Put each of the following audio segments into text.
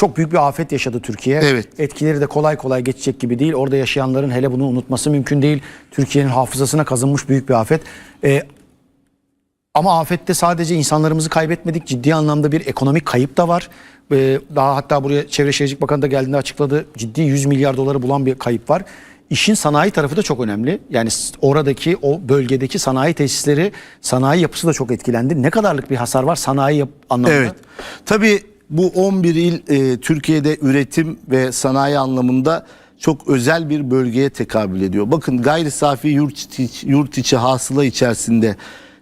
çok büyük bir afet yaşadı Türkiye. Evet. Etkileri de kolay kolay geçecek gibi değil. Orada yaşayanların hele bunu unutması mümkün değil. Türkiye'nin hafızasına kazınmış büyük bir afet. Ee, ama afette sadece insanlarımızı kaybetmedik. Ciddi anlamda bir ekonomik kayıp da var. Ee, daha hatta buraya Çevre Şehircilik Bakanı da geldiğinde açıkladı. Ciddi 100 milyar doları bulan bir kayıp var. İşin sanayi tarafı da çok önemli. Yani oradaki o bölgedeki sanayi tesisleri, sanayi yapısı da çok etkilendi. Ne kadarlık bir hasar var sanayi yap- anlamında? Evet. Tabii bu 11 il e, Türkiye'de üretim ve sanayi anlamında çok özel bir bölgeye tekabül ediyor. Bakın gayri safi yurt içi, yurt içi hasıla içerisinde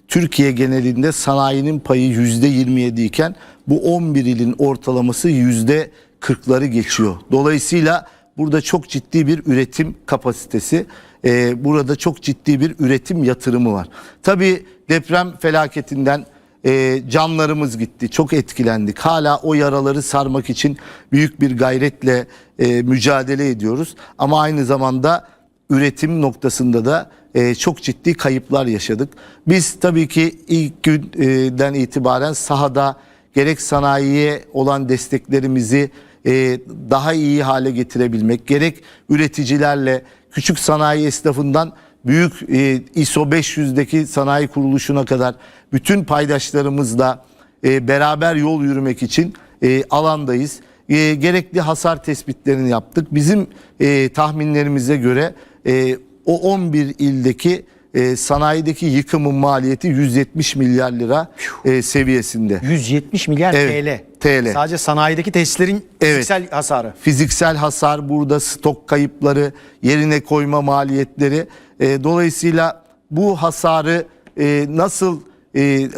Türkiye genelinde sanayinin payı %27 iken bu 11 ilin ortalaması %40'ları geçiyor. Dolayısıyla burada çok ciddi bir üretim kapasitesi, e, burada çok ciddi bir üretim yatırımı var. Tabii deprem felaketinden e, canlarımız gitti. Çok etkilendik. Hala o yaraları sarmak için büyük bir gayretle e, mücadele ediyoruz. Ama aynı zamanda üretim noktasında da e, çok ciddi kayıplar yaşadık. Biz tabii ki ilk günden itibaren sahada gerek sanayiye olan desteklerimizi e, daha iyi hale getirebilmek, gerek üreticilerle küçük sanayi esnafından büyük e, ISO 500'deki sanayi kuruluşuna kadar bütün paydaşlarımızla e, beraber yol yürümek için e, alandayız. E, gerekli hasar tespitlerini yaptık. Bizim e, tahminlerimize göre e, o 11 ildeki e, sanayideki yıkımın maliyeti 170 milyar lira e, seviyesinde. 170 milyar Evet, TL. TL. Sadece sanayideki tesislerin Evet. fiziksel hasarı. fiziksel hasar burada stok kayıpları yerine koyma maliyetleri E, dolayısıyla bu hasarı e, nasıl e, e,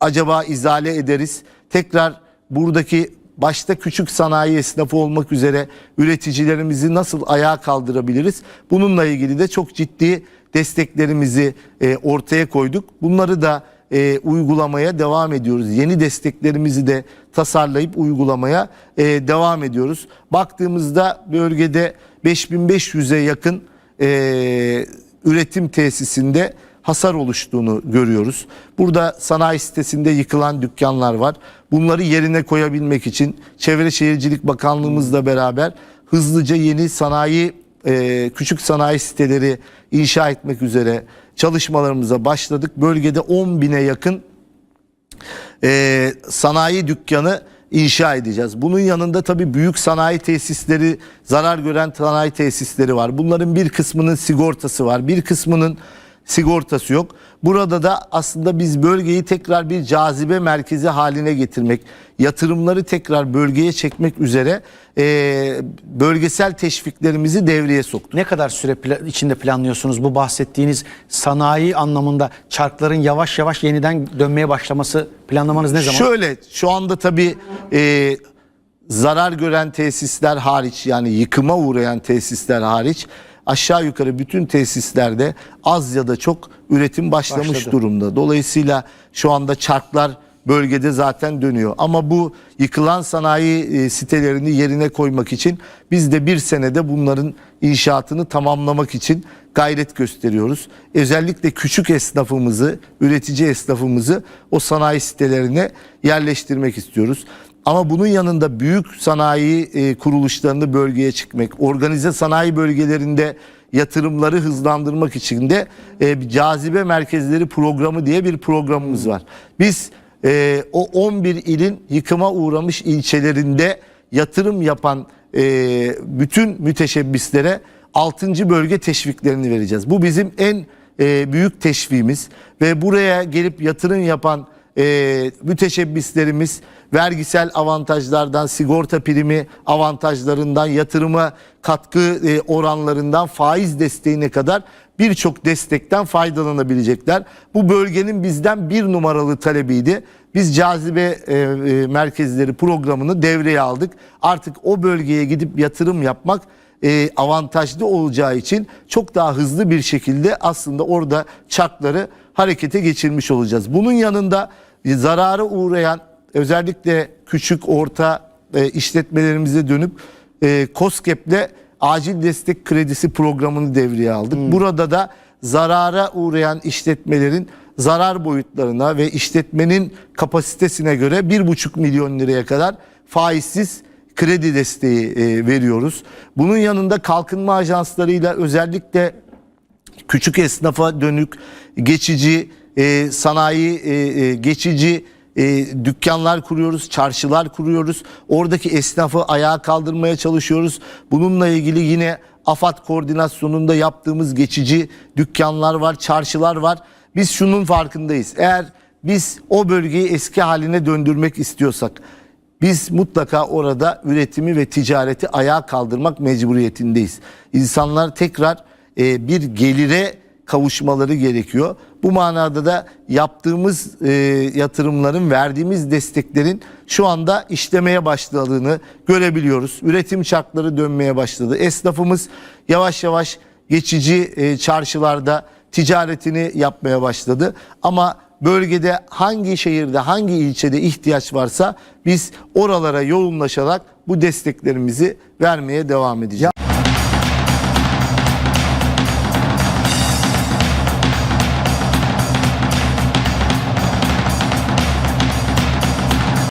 acaba izale ederiz tekrar buradaki başta küçük sanayi esnafı olmak üzere üreticilerimizi nasıl ayağa kaldırabiliriz bununla ilgili de çok ciddi desteklerimizi e, ortaya koyduk bunları da e, uygulamaya devam ediyoruz. Yeni desteklerimizi de tasarlayıp uygulamaya e, devam ediyoruz. Baktığımızda bölgede 5500'e yakın e, üretim tesisinde hasar oluştuğunu görüyoruz. Burada sanayi sitesinde yıkılan dükkanlar var. Bunları yerine koyabilmek için Çevre Şehircilik Bakanlığımızla beraber hızlıca yeni sanayi e, küçük sanayi siteleri inşa etmek üzere çalışmalarımıza başladık. Bölgede 10 bine yakın e, sanayi dükkanı inşa edeceğiz. Bunun yanında tabii büyük sanayi tesisleri, zarar gören sanayi tesisleri var. Bunların bir kısmının sigortası var, bir kısmının sigortası yok. Burada da aslında biz bölgeyi tekrar bir cazibe merkezi haline getirmek, yatırımları tekrar bölgeye çekmek üzere e, bölgesel teşviklerimizi devreye soktuk. Ne kadar süre pla- içinde planlıyorsunuz bu bahsettiğiniz sanayi anlamında çarkların yavaş yavaş yeniden dönmeye başlaması planlamanız ne zaman? Şöyle şu anda tabii e, zarar gören tesisler hariç yani yıkıma uğrayan tesisler hariç aşağı yukarı bütün tesislerde az ya da çok üretim başlamış Başladı. durumda. Dolayısıyla şu anda çarklar bölgede zaten dönüyor. Ama bu yıkılan sanayi e, sitelerini yerine koymak için biz de bir senede bunların inşaatını tamamlamak için gayret gösteriyoruz. Özellikle küçük esnafımızı, üretici esnafımızı o sanayi sitelerine yerleştirmek istiyoruz. Ama bunun yanında büyük sanayi e, kuruluşlarını bölgeye çıkmak, organize sanayi bölgelerinde yatırımları hızlandırmak için de e, cazibe merkezleri programı diye bir programımız var. Biz e, o 11 ilin yıkıma uğramış ilçelerinde yatırım yapan e, bütün müteşebbislere 6. bölge teşviklerini vereceğiz. Bu bizim en büyük teşviğimiz ve buraya gelip yatırım yapan e, müteşebbislerimiz vergisel avantajlardan, sigorta primi avantajlarından, yatırıma katkı e, oranlarından, faiz desteğine kadar birçok destekten faydalanabilecekler. Bu bölgenin bizden bir numaralı talebiydi. Biz cazibe e, e, merkezleri programını devreye aldık. Artık o bölgeye gidip yatırım yapmak e, avantajlı olacağı için çok daha hızlı bir şekilde aslında orada çarkları harekete geçirmiş olacağız. Bunun yanında zarara uğrayan özellikle küçük orta e, işletmelerimize dönüp e, COSGAP'le acil destek kredisi programını devreye aldık. Burada da zarara uğrayan işletmelerin zarar boyutlarına ve işletmenin kapasitesine göre 1,5 milyon liraya kadar faizsiz kredi desteği e, veriyoruz. Bunun yanında kalkınma ajanslarıyla özellikle küçük esnafa dönük geçici e, sanayi e, e, geçici e, dükkanlar kuruyoruz, çarşılar kuruyoruz. Oradaki esnafı ayağa kaldırmaya çalışıyoruz. Bununla ilgili yine AFAD koordinasyonunda yaptığımız geçici dükkanlar var, çarşılar var. Biz şunun farkındayız. Eğer biz o bölgeyi eski haline döndürmek istiyorsak biz mutlaka orada üretimi ve ticareti ayağa kaldırmak mecburiyetindeyiz. İnsanlar tekrar e, bir gelire kavuşmaları gerekiyor. Bu manada da yaptığımız e, yatırımların, verdiğimiz desteklerin şu anda işlemeye başladığını görebiliyoruz. Üretim çarkları dönmeye başladı. Esnafımız yavaş yavaş geçici e, çarşılarda ticaretini yapmaya başladı. Ama bölgede hangi şehirde, hangi ilçede ihtiyaç varsa biz oralara yoğunlaşarak bu desteklerimizi vermeye devam edeceğiz.